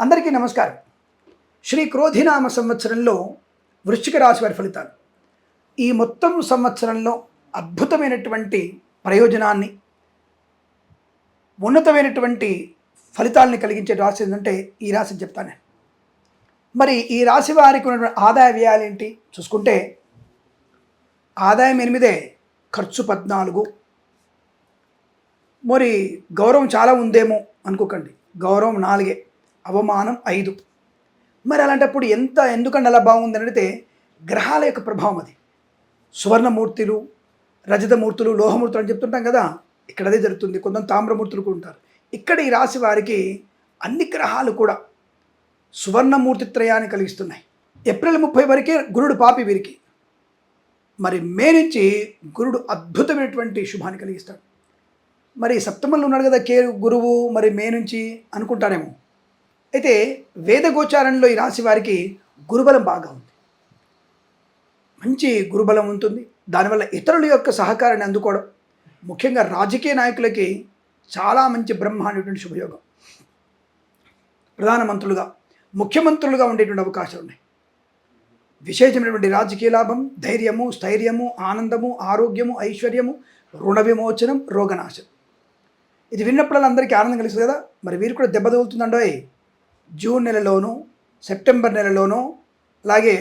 అందరికీ నమస్కారం. శ్రీ క్రోధినామ సంవత్సరంలో వృశ్చిక రాశి వారి ఫలితాలు. ఈ మొత్తం సంవత్సరంలో అద్భుతమైనటువంటి ప్రయోజనాన్ని ఉన్నతమైనటువంటి ఫలితాలని కలిగించే రాశి ఏంటంటే ఈ రాశి చెప్తాను మరి ఈ రాశి వారికి ఉన్నటువంటి ఆదాయ వ్యయాలు ఏంటి? చూసుకుంటే ఆదాయం ఎనిమిదే ఖర్చు పద్నాలుగు. మరి గౌరవం చాలా ఉందేమో అనుకోకండి. గౌరవం నాలుగే. అవమానం ఐదు. మరి అలాంటప్పుడు ఎంత ఎందుకంటే అలా బాగుంది అడిగితే గ్రహాల యొక్క ప్రభావం అది. సువర్ణమూర్తులు రజతమూర్తులు లోహమూర్తులు అని చెప్తుంటాం కదా ఇక్కడ అదే జరుగుతుంది. కొంత తామ్రమూర్తులు కూడా ఉంటారు. ఇక్కడ ఈ రాశి వారికి అన్ని గ్రహాలు కూడా సువర్ణమూర్తి త్రయాన్ని కలిగిస్తున్నాయి. ఏప్రిల్ ముప్పై వరకే గురుడు పాపి వీరికి. మరి మే నుంచి గురుడు అద్భుతమైనటువంటి శుభాన్ని కలిగిస్తాడు. మరి సప్తమంలో ఉన్నాడు కదా కే గురువు మరి మే నుంచి అనుకుంటారేమో. అయితే వేదగోచారంలో ఈ రాశి వారికి గురుబలం బాగా ఉంది. మంచి గురుబలం ఉంటుంది. దానివల్ల ఇతరుల యొక్క సహకారాన్ని అందుకోవడం ముఖ్యంగా రాజకీయ నాయకులకి చాలా మంచి బ్రహ్మాండటువంటి శుభయోగం. ప్రధానమంత్రులుగా ముఖ్యమంత్రులుగా ఉండేటువంటి అవకాశాలు ఉన్నాయి. విశేషమైనటువంటి రాజకీయ లాభం ధైర్యము స్థైర్యము ఆనందము ఆరోగ్యము ఐశ్వర్యము రుణ విమోచనం రోగనాశం ఇది విన్నప్పుడల్లా అందరికీ ఆనందం కలుగుతుంది కదా? మరి వీరు కూడా దెబ్బ తగులుతుందండోయ్? జూన్ నెలలోనూ సెప్టెంబర్ నెలలోనూ అలాగే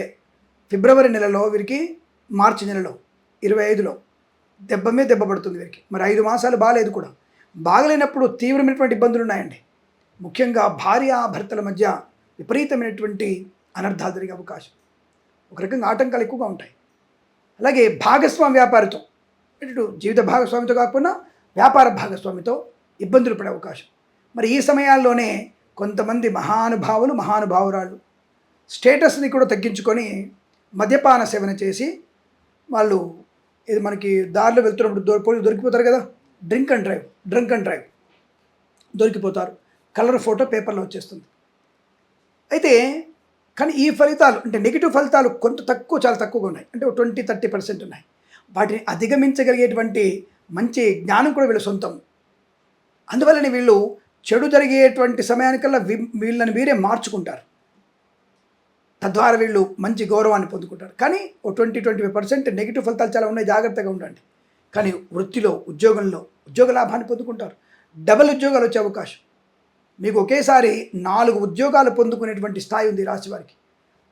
ఫిబ్రవరి నెలలో వీరికి మార్చి నెలలో ఇరవై ఐదులో దెబ్బ మీద దెబ్బ పడుతుంది వీరికి. మరి ఐదు మాసాలు బాగాలేదు కూడా. బాగలేనప్పుడు తీవ్రమైనటువంటి ఇబ్బందులు ఉన్నాయండి. ముఖ్యంగా భార్య భర్తల మధ్య విపరీతమైనటువంటి అనర్థాలు జరిగే అవకాశం. ఒక రకంగా ఆటంకాలు ఎక్కువగా ఉంటాయి. అలాగే భాగస్వామి వ్యాపారితో ఇటు జీవిత భాగస్వామితో కాకుండా వ్యాపార భాగస్వామితో ఇబ్బందులు పడే అవకాశం. మరి ఈ సమయాల్లోనే కొంతమంది మహానుభావులు మహానుభావురాళ్ళు స్టేటస్ని కూడా తగ్గించుకొని మద్యపాన సేవన చేసి వాళ్ళు ఇది మనకి దారిలో వెళ్తున్నప్పుడు దొ పోలీసు దొరికిపోతారు కదా. Drink and drive drink and drive దొరికిపోతారు. Colour photo పేపర్లో వచ్చేస్తుంది. అయితే కానీ ఈ ఫలితాలు అంటే నెగిటివ్ ఫలితాలు కొంత తక్కువ చాలా తక్కువగా ఉన్నాయి. అంటే ట్వంటీ థర్టీ పర్సెంట్ ఉన్నాయి. వాటిని అధిగమించగలిగేటువంటి మంచి జ్ఞానం కూడా వీళ్ళ సొంతం. అందువల్లనే వీళ్ళు చెడు జరిగేటువంటి సమయానికల్లా వీళ్ళని వీరే మార్చుకుంటారు. తద్వారా వీళ్ళు మంచి గౌరవాన్ని పొందుకుంటారు. కానీ ఓ twenty twenty five percent negative ఫలితాలు చాలా ఉన్నాయి జాగ్రత్తగా ఉండండి. కానీ వృత్తిలో ఉద్యోగంలో ఉద్యోగ లాభాన్ని పొందుకుంటారు. డబల్ ఉద్యోగాలు వచ్చే అవకాశం. మీకు ఒకేసారి నాలుగు ఉద్యోగాలు పొందుకునేటువంటి స్థాయి ఉంది రాశి వారికి.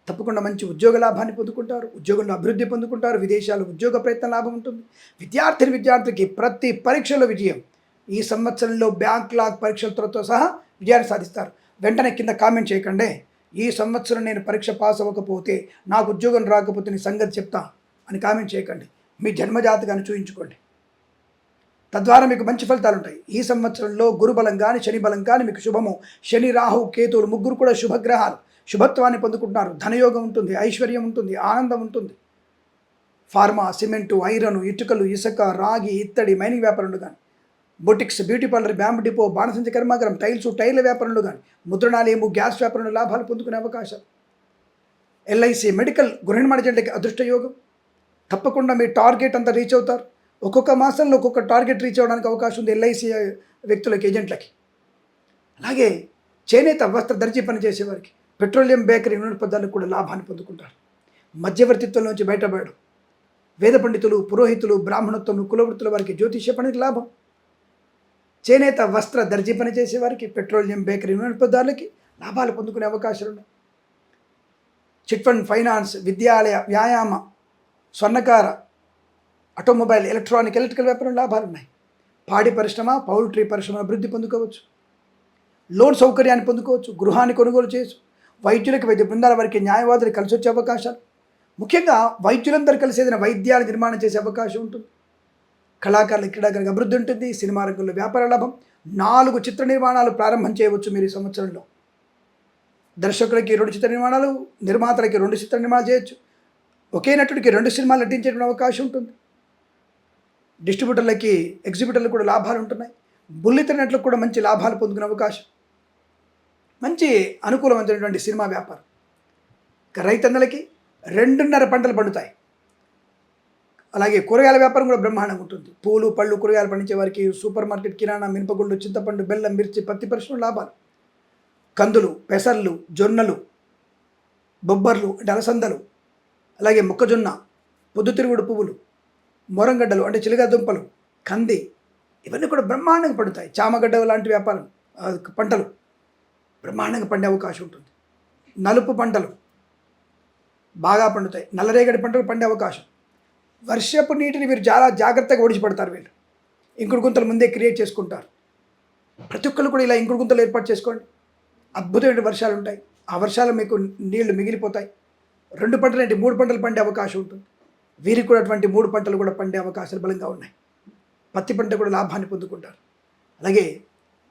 తప్పకుండా మంచి ఉద్యోగ లాభాన్ని పొందుకుంటారు ఉద్యోగంలో అభివృద్ధి పొందుకుంటారు విదేశాలు ఉద్యోగ ప్రయత్న లాభం ఉంటుంది. విద్యార్థిని విద్యార్థికి ప్రతి పరీక్షలో విజయం. ఈ సంవత్సరంలో బ్యాంక్ లాగ్ పరీక్షలతో సహా విజయాన్ని సాధిస్తారు. వెంటనే కింద కామెంట్ చేయకండి. ఈ సంవత్సరం నేను పరీక్ష పాస్ అవ్వకపోతే నాకు ఉద్యోగం రాకపోతే నీ సంగతి చెప్తా అని కామెంట్ చేయకండి. మీ జన్మజాతకాన్ని చూపించుకోండి తద్వారా మీకు మంచి ఫలితాలు ఉంటాయి. ఈ సంవత్సరంలో గురుబలం కానీ శని బలం కానీ మీకు శుభము. శని రాహు కేతువులు ముగ్గురు కూడా శుభగ్రహాలు. శుభత్వాన్ని పొందుకుంటున్నారు. ధనయోగం ఉంటుంది ఐశ్వర్యం ఉంటుంది ఆనందం ఉంటుంది. ఫార్మా సిమెంటు ఐరన్ ఇటుకలు ఇసుక రాగి ఇత్తడి మైనింగ్ వ్యాపారులు కానీ. బొటిక్స్ బ్యూటీ పార్లర్ బ్యాంబ్ డిపో బాణసంచ కర్మాగారం టైల్స్ టైర్ల వ్యాపారంలో కానీ ముద్రణాలయము గ్యాస్ వ్యాపారంలో లాభాలు పొందుకునే అవకాశం ఎల్ఐసి మెడికల్ గృహ నిర్మాణ జంటకి అదృష్ట యోగం. తప్పకుండా మీ టార్గెట్ అంతా రీచ్ అవుతారు. ఒక్కొక్క మాసంలో ఒక్కొక్క టార్గెట్ రీచ్ అవ్వడానికి అవకాశం ఉంది ఎల్ఐసి వ్యక్తులకి ఏజెంట్లకి. అలాగే చేనేత వస్త్ర దర్జీ పని చేసేవారికి పెట్రోలియం బేకరీ నూనె కూడా లాభాన్ని పొందుకుంటారు. మధ్యవర్తిత్వం నుంచి బయటపడడం. వేద పండితులు పురోహితులు బ్రాహ్మణత్వం కులవృత్తుల వారికి జ్యోతిష్య పనికి లాభం. చేనేత వస్త్ర దర్జీ పనిచేసేవారికి పెట్రోలియం బేకరీ నూనె లాభాలు పొందుకునే అవకాశాలు ఉన్నాయి. చిట్ ఫండ్ ఫైనాన్స్ విద్యాలయ వ్యాయామ స్వర్ణకార ఆటోమొబైల్ ఎలక్ట్రానిక్ ఎలక్ట్రికల్ వ్యాపారం లాభాలు ఉన్నాయి. పాడి పరిశ్రమ పౌల్ట్రీ పరిశ్రమ అభివృద్ధి పొందుకోవచ్చు. లోన్ సౌకర్యాన్ని పొందుకోవచ్చు గృహాన్ని కొనుగోలు చేయొచ్చు. వైద్యులకు వైద్య బృందాల వారికి న్యాయవాదులు కలిసి వచ్చే అవకాశాలు. ముఖ్యంగా వైద్యులందరూ కలిసి ఏదైనా వైద్యాలు నిర్మాణం చేసే అవకాశం ఉంటుంది. కళాకారుల క్రీడాకారులకు అభివృద్ధి ఉంటుంది సినిమా రంగంలో వ్యాపార లాభం. నాలుగు చిత్ర నిర్మాణాలు ప్రారంభం చేయవచ్చు మీరు ఈ సంవత్సరంలో. దర్శకులకి రెండు చిత్ర నిర్మాణాలు నిర్మాతలకి రెండు చిత్ర నిర్మాణాలు చేయొచ్చు. ఒకే నటుడికి రెండు సినిమాలు నటించేటువంటి అవకాశం ఉంటుంది. డిస్ట్రిబ్యూటర్లకి ఎగ్జిబ్యూటర్లకు కూడా లాభాలు ఉంటున్నాయి. బుల్లితెర నటులకు కూడా మంచి లాభాలు పొందుకునే అవకాశం. మంచి అనుకూలమైనటువంటి సినిమా వ్యాపారం. రైతన్నలకి రెండున్నర పంటలు పండుతాయి. అలాగే కూరగాయల వ్యాపారం కూడా బ్రహ్మాండంగా ఉంటుంది. పూలు పళ్ళు కూరగాయలు పండించే వారికి సూపర్ మార్కెట్ కిరాణా మినపగుళ్ళు చింతపండు బెల్లం మిర్చి పత్తి పరిశ్రమ లాభాలు. కందులు పెసర్లు జొన్నలు బొబ్బర్లు అంటే అలసందలు అలాగే మొక్కజొన్న పొద్దుతిరుగుడు పువ్వులు మొరంగడ్డలు అంటే చిలుగా దుంపలు కంది ఇవన్నీ కూడా బ్రహ్మాండంగా పండుతాయి. చామగడ్డ లాంటి వ్యాపారం పంటలు బ్రహ్మాండంగా పండే అవకాశం ఉంటుంది. నలుపు పంటలు బాగా పండుతాయి. నల్లరేగడి పంటలు పండే అవకాశం. వర్షపు నీటిని మీరు చాలా జాగ్రత్తగా ఓడిచిపడతారు వీళ్ళు. ఇంకుడు గుంతలు ముందే క్రియేట్ చేసుకుంటారు. ప్రతి ఒక్కరు కూడా ఇలా ఇంకుడు గుంతలు ఏర్పాటు చేసుకోండి. అద్భుతమైన వర్షాలు ఉంటాయి. ఆ వర్షాలు మీకు నీళ్ళు మిగిలిపోతాయి. రెండు పంటలు అంటే మూడు పంటలు పండే అవకాశం ఉంటుంది. వీరికి కూడా అటువంటి మూడు పంటలు కూడా పండే అవకాశాలు బలంగా ఉన్నాయి. పత్తి పంట కూడా లాభాన్ని పొందుకుంటారు. అలాగే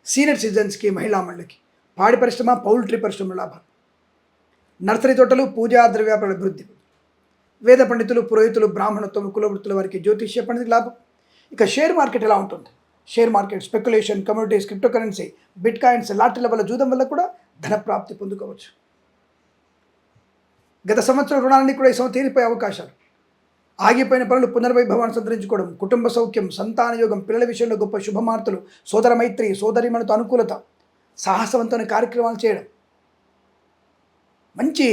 సీనియర్ సిటిజన్స్కి మహిళా మండలికి పాడి పరిశ్రమ పౌల్ట్రీ పరిశ్రమ లాభాలు. నర్సరీ తోటలు పూజా ద్రవ్యాపార అభివృద్ధి. వేద పండితులు పురోహితులు బ్రాహ్మణత్వం కులవృత్తుల వారికి జ్యోతిష్య పండితులు లాభం. ఇక షేర్ మార్కెట్ ఎలా ఉంటుంది? Share market speculation communities crypto currency bitcoins లాటరీల వల్ల జూదం వల్ల కూడా ధన ప్రాప్తి పొందుకోవచ్చు. గత సంవత్సరం రుణాలన్నీ కూడా ఈ సంవత్సరం తీరిపోయే అవకాశాలు. ఆగిపోయిన పనులు పునర్వైభవాన్ని సంతరించుకోవడం కుటుంబ సౌఖ్యం సంతాన యోగం పిల్లల విషయంలో గొప్ప శుభమార్తలు సోదర మైత్రి సోదరిమణితో అనుకూలత సాహసవంతమైన కార్యక్రమాలు చేయడం మంచి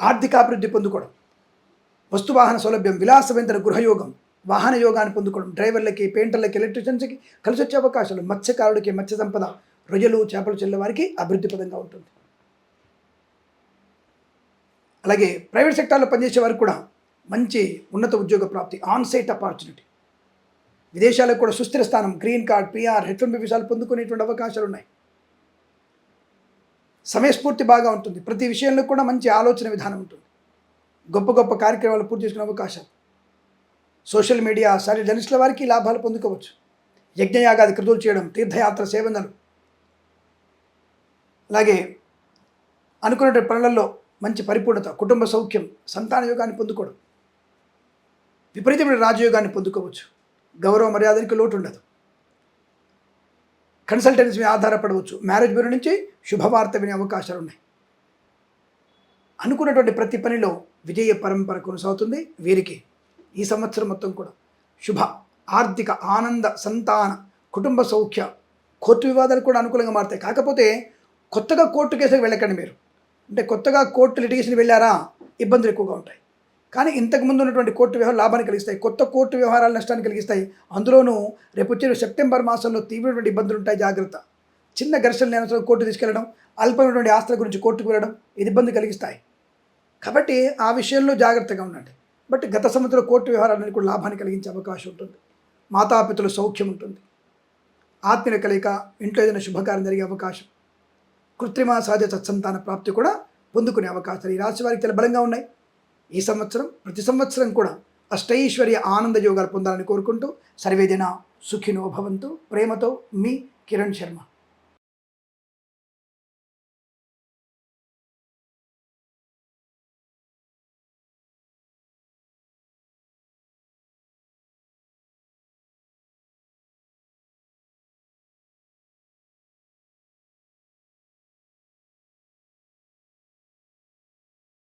ఆర్థికాభివృద్ధి పొందుకోవడం వస్తువాహన సౌలభ్యం విలాసవేంద్ర గృహయోగం వాహన యోగాన్ని పొందుకోవడం డ్రైవర్లకి పెయింటర్లకి ఎలక్ట్రీషియన్స్కి కలిసి వచ్చే అవకాశాలు మత్స్యకారుడికి మత్స్య సంపద రొయ్యలు చేపలు చెల్లె వారికి అభివృద్ధి పదంగా ఉంటుంది. అలాగే ప్రైవేట్ సెక్టార్లో పనిచేసే వారికి కూడా మంచి ఉన్నత ఉద్యోగ ప్రాప్తి ఆన్ సైట్ ఆపర్చునిటీ విదేశాలకు కూడా సుస్థిర స్థానం green card PR H one వీసాలు పొందుకునేటువంటి అవకాశాలు ఉన్నాయి. సమయస్ఫూర్తి బాగా ఉంటుంది. ప్రతి విషయంలో కూడా మంచి ఆలోచన విధానం ఉంటుంది. గొప్ప గొప్ప కార్యక్రమాలు పూర్తి చేసుకునే అవకాశాలు సోషల్ మీడియా సరే జర్నలిస్టుల వారికి లాభాలు పొందుకోవచ్చు. యజ్ఞయాగాది కృతులు చేయడం తీర్థయాత్ర సేవనలు. అలాగే అనుకున్న పనులలో మంచి పరిపూర్ణత కుటుంబ సౌఖ్యం సంతాన యోగాన్ని పొందుకోవడం. విపరీతమైన రాజయోగాన్ని పొందుకోవచ్చు. గౌరవ మర్యాదలకు లోటు ఉండదు కన్సల్టెన్సీ మీద ఆధారపడవచ్చు. మ్యారేజ్ బ్యూరో నుంచి శుభవార్త వినే అవకాశాలు ఉన్నాయి అనుకున్నటువంటి ప్రతి పనిలో విజయ పరంపర కొనసాగుతుంది. వీరికి ఈ సంవత్సరం మొత్తం కూడా శుభ ఆర్థిక ఆనంద సంతాన కుటుంబ సౌఖ్య కోర్టు వివాదాలు కూడా అనుకూలంగా మారుతాయి. కాకపోతే కొత్తగా కోర్టు కేసులకు వెళ్ళకండి మీరు. అంటే కొత్తగా కోర్టు లిటిగేషన్ వెళ్ళారా ఇబ్బందులు ఎక్కువగా ఉంటాయి. కానీ ఇంతకుముందు ఉన్నటువంటి కోర్టు వ్యవహారాలు లాభాన్ని కలిగిస్తాయి. కొత్త కోర్టు వ్యవహారాలు నష్టాన్ని కలిగిస్తాయి. అందులోనూ రేపు వచ్చే సెప్టెంబర్ మాసంలో తీవ్రమైన ఇబ్బందులు ఉంటాయి జాగ్రత్త. చిన్న ఘర్షణ లేనప్పుడు కోర్టు తీసుకెళ్ళడం అల్పమైనటువంటి ఆస్తుల గురించి కోర్టుకు వెళ్ళడం ఇది ఇబ్బంది కలిగిస్తాయి. కాబట్టి ఆ విషయంలో జాగ్రత్తగా ఉండండి. బట్ గత సంవత్సరం కోర్టు వ్యవహారాలన్నీ కూడా లాభాన్ని కలిగించే అవకాశం ఉంటుంది. మాతాపితుల సౌఖ్యం ఉంటుంది. ఆత్మీయ కలయిక ఇంట్లో ఏదైనా శుభకార్యం జరిగే అవకాశం కృత్రిమ సహజ సత్సంతాన ప్రాప్తి కూడా పొందుకునే అవకాశాలు ఈ రాశి వారికి చాలా బలంగా ఉన్నాయి. ఈ సంవత్సరం ప్రతి సంవత్సరం కూడా అష్టైశ్వర్య ఆనంద యోగాలు పొందాలని కోరుకుంటూ సర్వేదిన సుఖినో భవంతు. ప్రేమతో మీ కిరణ్ శర్మ.